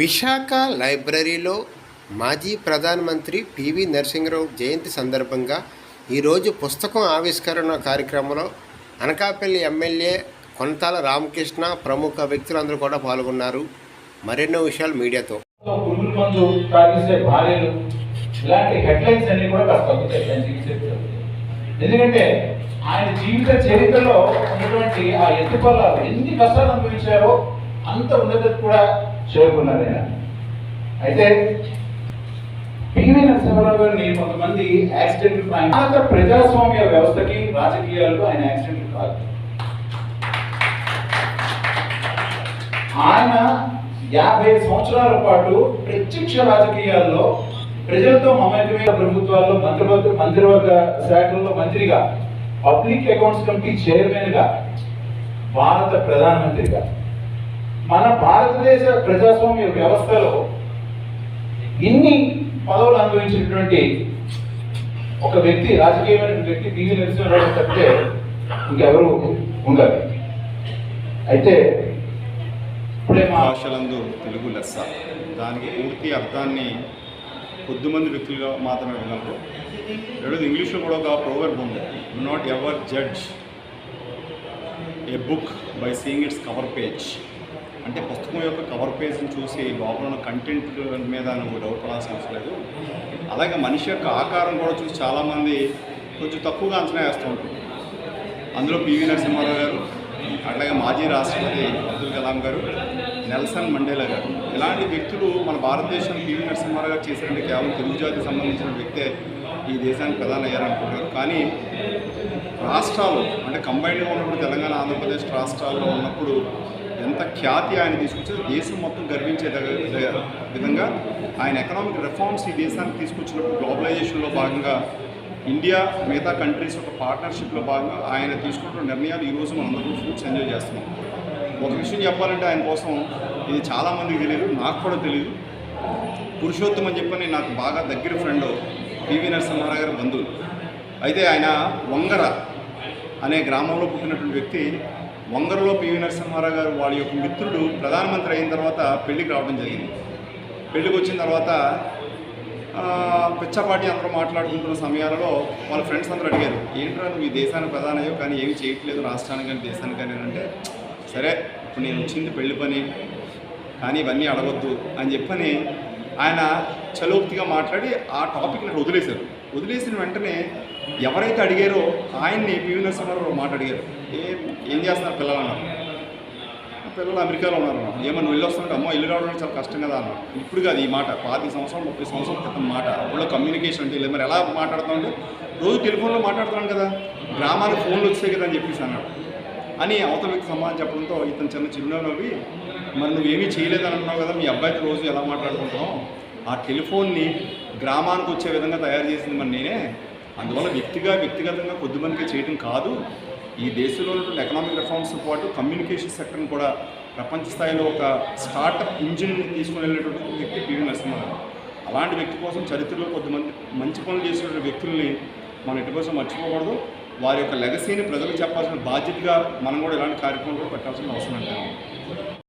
విశాఖ లైబ్రరీలో మాజీ ప్రధానమంత్రి పివి నరసింహరావు జయంతి సందర్భంగా ఈరోజు పుస్తకం ఆవిష్కరణ కార్యక్రమంలో అనకాపల్లి ఎమ్మెల్యే కొంతాల రామకృష్ణ ప్రముఖ వ్యక్తులందరూ కూడా పాల్గొన్నారు. మరెన్నో విషయాలు మీడియాతో. ఎందుకంటే ఆయన జీవిత చరిత్రలో ఉన్నటువంటి ఆ ఎత్తుపల్లాలు ఎన్ని కష్టాలు అనుభవించారో అంత ఉన్నది కూడా చేరుకున్నారు ఆయన. అయితే పివి నరసింహారావు గారిని కొంతమంది యాక్సిడెంట్ భారత ప్రజాస్వామ్య వ్యవస్థకి రాజకీయాలకు ఆయన యాక్సిడెంట్ కాదు. ఆయన యాభై సంవత్సరాల పాటు ప్రత్యక్ష రాజకీయాల్లో ప్రజలతో మమేకమైన ప్రభుత్వాల్లో మంత్రివర్గ మంత్రివర్గ శాఖల్లో మంత్రిగా పబ్లిక్ అకౌంట్స్ కమిటీ చైర్మన్గా భారత ప్రధానమంత్రిగా. మన భారతదేశ ప్రజాస్వామ్య వ్యవస్థలో ఇన్ని పదవులు అనుభవించినటువంటి ఒక వ్యక్తి రాజకీయమైన వ్యక్తి దిగి నిలిచినటువంటి తప్పితే ఇంకెవరు ఉండరు అయితే ఇప్పుడే మా భాషలందు తెలుగు లెస్స. దానికి పూర్తి అర్థాన్ని కొద్దిమంది వ్యక్తులుగా మాత్రమే వినగలరు రెండోది ఇంగ్లీష్లో కూడా ఒక ప్రోవర్బ్ ఉంది. You not ever judge a book by seeing its cover page అంటే పుస్తకం యొక్క కవర్ పేజ్ని చూసి లోపల ఉన్న కంటెంట్ మీద నువ్వు డౌట్ పడాల్సిన అవసరం లేదు. అలాగే మనిషి యొక్క ఆకారం కూడా చూసి చాలామంది కొంచెం తక్కువగా అంచనా వేస్తూ ఉంటారు. అందులో పివి నరసింహారావు గారు అట్లాగే మాజీ రాష్ట్రపతి అబ్దుల్ కలాం గారు నెల్సన్ మండేలా గారు. ఇలాంటి వ్యక్తులు మన భారతదేశం పివి నరసింహారావు గారు చేసినట్టు కేవలం తెలుగు జాతికి సంబంధించిన వ్యక్తే ఈ దేశానికి ప్రధాని అయ్యారనుకుంటారు కానీ రాష్ట్రాలు అంటే కంబైన్డ్గా ఉన్నప్పుడు తెలంగాణ ఆంధ్రప్రదేశ్ రాష్ట్రాల్లో ఉన్నప్పుడు ఎంత ఖ్యాతి ఆయన తీసుకొచ్చారో దేశం మొత్తం గర్వించే విధంగా ఆయన ఎకనామిక్ రిఫార్మ్స్ ఈ దేశానికి తీసుకొచ్చినప్పుడు గ్లోబలైజేషన్లో భాగంగా ఇండియా మిగతా కంట్రీస్ ఒక పార్ట్నర్షిప్లో భాగంగా ఆయన తీసుకుంటున్న నిర్ణయాలు ఈరోజు మనం అందరూ ఫ్రూట్స్ ఎంజాయ్ చేస్తున్నాం. ఒక విషయం చెప్పాలంటే ఆయన కోసం ఇది చాలామందికి తెలియదు నాకు కూడా తెలియదు. పురుషోత్తం అని చెప్పని నాకు బాగా దగ్గర ఫ్రెండ్ పివి నరసింహారావు గారి బంధువులు. అయితే ఆయన వంగర అనే గ్రామంలో పుట్టినటువంటి వ్యక్తి వంగరలో పివి నరసింహారావు గారు వాళ్ళ యొక్క మిత్రుడు ప్రధానమంత్రి అయిన తర్వాత పెళ్ళికి రావడం జరిగింది. పెళ్ళికి వచ్చిన తర్వాత పిచ్చపాటి అందరూ మాట్లాడుకుంటున్న సమయాలలో వాళ్ళ ఫ్రెండ్స్ అందరూ అడిగారు ఏంట్రా నువ్వు ఈ దేశానికి ప్రధానయ్యో కానీ ఏమి చేయట్లేదు రాష్ట్రానికి కానీ దేశానికి కానీ అంటే సరే ఇప్పుడు నేను వచ్చింది పెళ్ళి పని కానీ ఇవన్నీ అడగొద్దు అని చెప్పని ఆయన చలోక్తిగా మాట్లాడి ఆ టాపిక్ని అక్కడ వదిలేశారు. వదిలేసిన వెంటనే ఎవరైతే అడిగారో ఆయన్ని పివి నరసింహారావు మాట అడిగారు. ఏం ఏం చేస్తున్నారు పిల్లలు? అన్నారు. పిల్లలు అమెరికాలో ఉన్నారు అన్న. ఏమన్నా వెళ్ళి వస్తుంటే అమ్మో ఇల్లు రావడం చాలా కష్టం కదా అన్న ఇప్పుడు కాదు ఈ మాట. పాతి సంవత్సరం ముప్పై సంవత్సరం క్రితం మాట. అప్పుడు కమ్యూనికేషన్ అంటే లేదు. మరి ఎలా మాట్లాడుతుంటే రోజు టెలిఫోన్లో మాట్లాడుతున్నాను కదా. గ్రామాలకు ఫోన్లు వచ్చాయి కదా అని చెప్పేసి అన్నాడు. అని అవతల వ్యక్తి సమాధానం చెప్పడంతో ఇతను చిన్న చిరునవ్వు నవ్వి మరి నువ్వేమీ చేయలేదని అంటున్నావు కదా? మీ అబ్బాయితో రోజు ఎలా మాట్లాడుకుంటున్నావు? ఆ టెలిఫోన్ని గ్రామానికి వచ్చే విధంగా తయారు చేసింది మన నేనే. అందువల్ల వ్యక్తిగా వ్యక్తిగతంగా కొద్దిమందికి చేయడం కాదు. ఈ దేశంలో ఉన్నటువంటి ఎకనామిక్ రిఫార్మ్స్తో పాటు కమ్యూనికేషన్ సెక్టర్ని కూడా ప్రపంచ స్థాయిలో ఒక స్టార్టప్ ఇంజిన్ తీసుకుని వెళ్ళేటువంటి వ్యక్తి పివి నరసింహారావు. అలాంటి వ్యక్తి కోసం చరిత్రలో కొద్దిమంది మంచి పనులు చేసినటువంటి వ్యక్తుల్ని మనం ఎటు కోసం మర్చిపోకూడదు. వారి యొక్క లెగసీని ప్రజలకు చెప్పాల్సిన బాధ్యతగా మనం కూడా ఇలాంటి కార్యక్రమాలు కూడా పెట్టాల్సిన అవసరం అంటాము